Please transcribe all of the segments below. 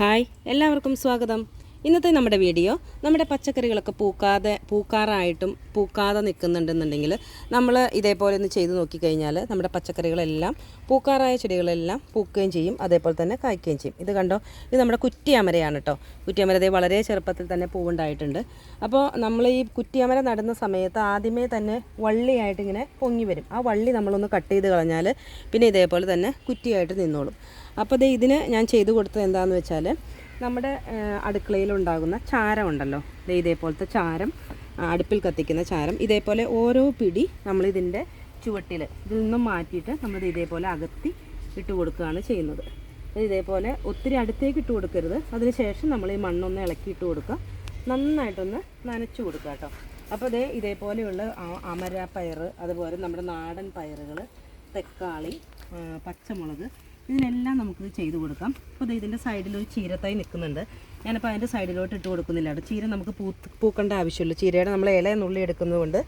Hi എല്ലാവർക്കും സ്വാഗതം. ഇന്നത്തെ നമ്മുടെ വീഡിയോ നമ്മുടെ പച്ചക്കറികളൊക്കെ പൂക്കാതെ പൂക്കാറായിട്ടും പൂക്കാതെ നിൽക്കുന്നുണ്ടെന്നുണ്ടെങ്കിൽ നമ്മൾ ഇതേപോലെ ഒന്ന് ചെയ്ത് നോക്കിക്കഴിഞ്ഞാൽ നമ്മുടെ പച്ചക്കറികളെല്ലാം പൂക്കാറായ ചെടികളെല്ലാം പൂക്കുകയും ചെയ്യും അതേപോലെ തന്നെ കായ്ക്കുകയും ചെയ്യും. ഇത് കണ്ടോ? ഇത് നമ്മുടെ കുറ്റിയമരയാണ് കേട്ടോ കുറ്റിയമര ദേ വളരെ ചെറുപ്പത്തിൽ തന്നെ പൂവുണ്ടായിട്ടുണ്ട്. അപ്പോൾ നമ്മൾ ഈ കുറ്റിയമര നടുന്ന സമയത്ത് ആദ്യമേ തന്നെ വള്ളിയായിട്ട് ഇങ്ങനെ പൊങ്ങി വരും. ആ വള്ളി നമ്മളൊന്ന് കട്ട് ചെയ്ത് കളഞ്ഞാൽ പിന്നെ ഇതേപോലെ തന്നെ കുറ്റിയായിട്ട് നിന്നോളും. അപ്പോൾ ഇത് ഇതിന് ഞാൻ ചെയ്ത് കൊടുത്തത് എന്താണെന്ന് വെച്ചാൽ നമ്മുടെ അടുക്കളയിലുണ്ടാകുന്ന ചാരം ഉണ്ടല്ലോ ദേ ഇതേപോലത്തെ ചാരം അടുപ്പിൽ കത്തിക്കുന്ന ചാരം. ഇതേപോലെ ഓരോ പിടി നമ്മളിതിന്റെ ചുവട്ടിൽ ഇതിൽ നിന്നും മാറ്റിയിട്ട് നമ്മൾ ഇതേപോലെ അകത്തി ഇട്ട് കൊടുക്കുകയാണ് ചെയ്യുന്നത്. ഇത് ഇതേപോലെ ഒത്തിരി അടുത്തേക്ക് ഇട്ട് കൊടുക്കരുത്. അതിനുശേഷം നമ്മൾ ഈ മണ്ണൊന്ന് ഇളക്കി ഇട്ട് കൊടുക്കുക. നന്നായിട്ടൊന്ന് നനച്ചു കൊടുക്കുക കേട്ടോ. അപ്പോൾ ഇതേ ഇതേപോലെയുള്ള അമര പയർ അതുപോലെ നമ്മുടെ നാടൻ പയറുകൾ തക്കാളി പച്ചമുളക് ഇതിനെല്ലാം നമുക്കിത് ചെയ്ത് കൊടുക്കാം. അപ്പോൾ ഇത് ഇതിന്റെ സൈഡിൽ ഒരു ചീരത്തായി നിൽക്കുന്നുണ്ട്. ഞാനിപ്പോൾ അതിന്റെ സൈഡിലോട്ട് ഇട്ട് കൊടുക്കുന്നില്ല കേട്ടോ. ചീര നമുക്ക് പൂ പൂക്കേണ്ട ആവശ്യമില്ല. ചീരയുടെ നമ്മൾ ഇല നുള്ളി എടുക്കുന്നതുകൊണ്ട്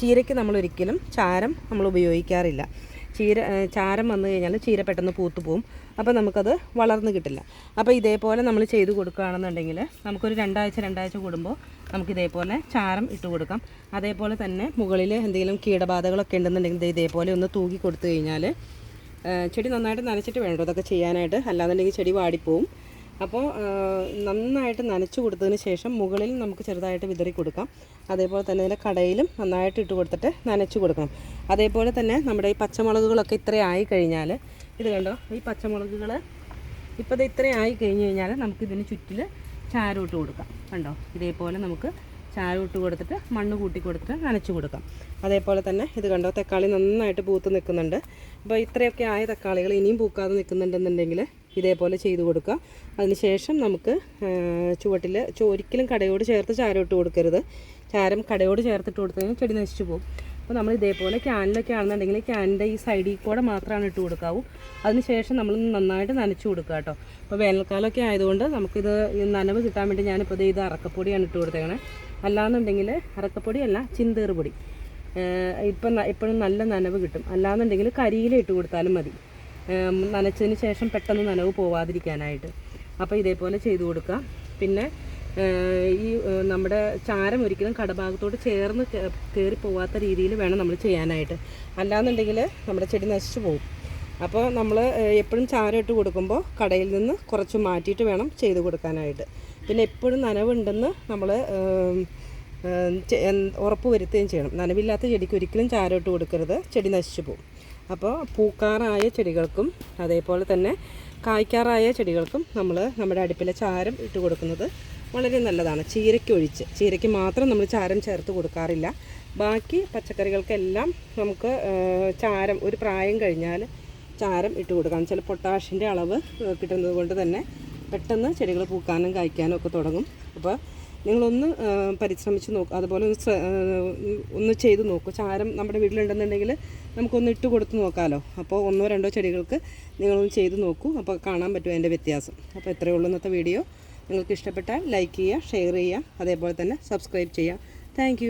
ചീരയ്ക്ക് നമ്മൾ ഒരിക്കലും ചാരം നമ്മൾ ഉപയോഗിക്കാറില്ല. ചീര ചാരം വന്നു കഴിഞ്ഞാൽ ചീര പെട്ടെന്ന് പൂത്തു പോവും. അപ്പോൾ നമുക്കത് വളർന്ന് കിട്ടില്ല. അപ്പോൾ ഇതേപോലെ നമ്മൾ ചെയ്ത് കൊടുക്കുകയാണെന്നുണ്ടെങ്കിൽ നമുക്കൊരു രണ്ടാഴ്ച രണ്ടാഴ്ച കൂടുമ്പോൾ നമുക്ക് ഇതേപോലെ ചാരം ഇട്ട് കൊടുക്കാം. അതേപോലെ തന്നെ മുകളിൽ എന്തെങ്കിലും കീടബാധകളൊക്കെ ഉണ്ടെന്നുണ്ടെങ്കിൽ ഇതേപോലെ ഒന്ന് തൂക്കി കൊടുത്തു കഴിഞ്ഞാൽ ചെടി നന്നായിട്ട് നനച്ചിട്ട് വേണം ഇതൊക്കെ ചെയ്യാനായിട്ട്. അല്ലാന്നുണ്ടെങ്കിൽ ചെടി വാടിപ്പോവും. അപ്പോൾ നന്നായിട്ട് നനച്ചു കൊടുത്തതിന് ശേഷം മുകളിൽ നമുക്ക് ചെറുതായിട്ട് വിതറി കൊടുക്കാം. അതേപോലെ തന്നെ ഇതിന്റെ കടയിലും നന്നായിട്ട് ഇട്ട് കൊടുത്തിട്ട് നനച്ചു കൊടുക്കണം. അതേപോലെ തന്നെ നമ്മുടെ ഈ പച്ചമുളകുകളൊക്കെ ഇത്രയായി കഴിഞ്ഞാൽ ഇത് കണ്ടോ? ഈ പച്ചമുളകുകൾ ഇപ്പോൾ ഇത് ഇത്രയായി കഴിഞ്ഞ് കഴിഞ്ഞാൽ നമുക്കിതിന് ചുറ്റിൽ ചാരം ഇട്ട് കൊടുക്കാം. കണ്ടോ? ഇതേപോലെ നമുക്ക് ചാരം ഇട്ട് കൊടുത്തിട്ട് മണ്ണ് കൂട്ടി കൊടുത്തിട്ട് നനച്ചു കൊടുക്കാം. അതേപോലെ തന്നെ ഇത് കണ്ടോ തക്കാളി നന്നായിട്ട് പൂത്ത് നിൽക്കുന്നുണ്ട്. അപ്പോൾ ഇത്രയൊക്കെ ആയ തക്കാളികൾ ഇനിയും പൂക്കാതെ നിൽക്കുന്നുണ്ടെന്നുണ്ടെങ്കിൽ ഇതേപോലെ ചെയ്തു കൊടുക്കുക. അതിനുശേഷം നമുക്ക് ചുവട്ടിൽ ഒരിക്കലും കടയോട് ചേർത്ത് ചാരം ഇട്ട് കൊടുക്കരുത്. ചാരം കടയോട് ചേർത്തിട്ട് കൊടുത്തു കഴിഞ്ഞാൽ ചെടി നശിച്ചു പോകും. അപ്പോൾ നമ്മൾ ഇതേപോലെ ക്യാനിലൊക്കെ ആണെന്നുണ്ടെങ്കിൽ ക്യാനിന്റെ ഈ സൈഡിൽ കൂടെ മാത്രമാണ് ഇട്ട് കൊടുക്കാവൂ. അതിനുശേഷം നമ്മൾ നന്നായിട്ട് നനച്ചു കൊടുക്കുക കേട്ടോ. അപ്പോൾ വേനൽക്കാലമൊക്കെ ആയതുകൊണ്ട് നമുക്കിത് നനവ് കിട്ടാൻ വേണ്ടി ഞാനിപ്പോൾ ഇത് അറക്കപ്പൊടിയാണ് ഇട്ട് കൊടുത്തേക്കണേ. അല്ലാന്നുണ്ടെങ്കിൽ അറക്കപ്പൊടിയല്ല ചിന്തേറ് പൊടി. ഇപ്പം എപ്പോഴും നല്ല നനവ് കിട്ടും. അല്ലാന്നുണ്ടെങ്കിൽ കരിയില ഇട്ട് കൊടുത്താലും മതി. നനച്ചതിന് ശേഷം പെട്ടെന്ന് നനവ് പോവാതിരിക്കാനായിട്ട്. അപ്പോൾ ഇതേപോലെ ചെയ്തു കൊടുക്കുക പിന്നെ ഈ നമ്മുടെ ചാരം ഒരിക്കലും കടഭാഗത്തോട് ചേർന്ന് കയറി പോവാത്ത രീതിയിൽ വേണം നമ്മൾ ചെയ്യാനായിട്ട്. അല്ലാന്നുണ്ടെങ്കിൽ നമ്മുടെ ചെടി നശിച്ചു പോകും. അപ്പോൾ നമ്മൾ എപ്പോഴും ചാരം ഇട്ട് കൊടുക്കുമ്പോൾ കടയിൽ നിന്ന് കുറച്ച് മാറ്റിയിട്ട് വേണം ചെയ്ത് കൊടുക്കാനായിട്ട്. പിന്നെ എപ്പോഴും നനവുണ്ടെന്ന് നമ്മൾ ഉറപ്പ് വരുത്തുകയും ചെയ്യണം. നനവില്ലാത്ത ചെടിക്ക് ഒരിക്കലും ചാരം ഇട്ട് കൊടുക്കരുത്. ചെടി നശിച്ചു പോകും. അപ്പോൾ പൂക്കാറായ ചെടികൾക്കും അതേപോലെ തന്നെ കായ്ക്കാറായ ചെടികൾക്കും നമ്മൾ നമ്മുടെ അടുപ്പിലെ ചാരം ഇട്ട് കൊടുക്കുന്നത് വളരെ നല്ലതാണ്. ചീരയ്ക്ക് ഒഴിച്ച്. ചീരയ്ക്ക് മാത്രം നമ്മൾ ചാരം ചേർത്ത് കൊടുക്കാറില്ല. ബാക്കി പച്ചക്കറികൾക്കെല്ലാം നമുക്ക് ചാരം ഒരു പ്രായം കഴിഞ്ഞാൽ ചാരം ഇട്ട് കൊടുക്കാം ചില പൊട്ടാഷിന്റെ അളവ് കിട്ടുന്നത് കൊണ്ട് തന്നെ പെട്ടെന്ന് ചെടികൾ പൂക്കാനും കായ്ക്കാനും ഒക്കെ തുടങ്ങും. അപ്പോൾ നിങ്ങളൊന്ന് പരിശ്രമിച്ച് നോക്കുക അതുപോലെ ഒന്ന് ഒന്ന് ചെയ്ത് നോക്കുക ചാരം നമ്മുടെ വീട്ടിലുണ്ടെന്നുണ്ടെങ്കിൽ നമുക്കൊന്ന് ഇട്ട് കൊടുത്ത് നോക്കാമല്ലോ അപ്പോൾ ഒന്നോ രണ്ടോ ചെടികൾക്ക് നിങ്ങളൊന്ന് ചെയ്ത് നോക്കൂ. അപ്പോൾ കാണാൻ പറ്റും അതിന്റെ വ്യത്യാസം. അപ്പോൾ ഇത്രയേ ഉള്ളൂ ഇന്നത്തെ വീഡിയോ. നിങ്ങൾക്ക് ഇഷ്ടപ്പെട്ടാൽ ലൈക്ക് ചെയ്യുക ഷെയർ ചെയ്യുക അതേപോലെ തന്നെ സബ്സ്ക്രൈബ് ചെയ്യുക. താങ്ക്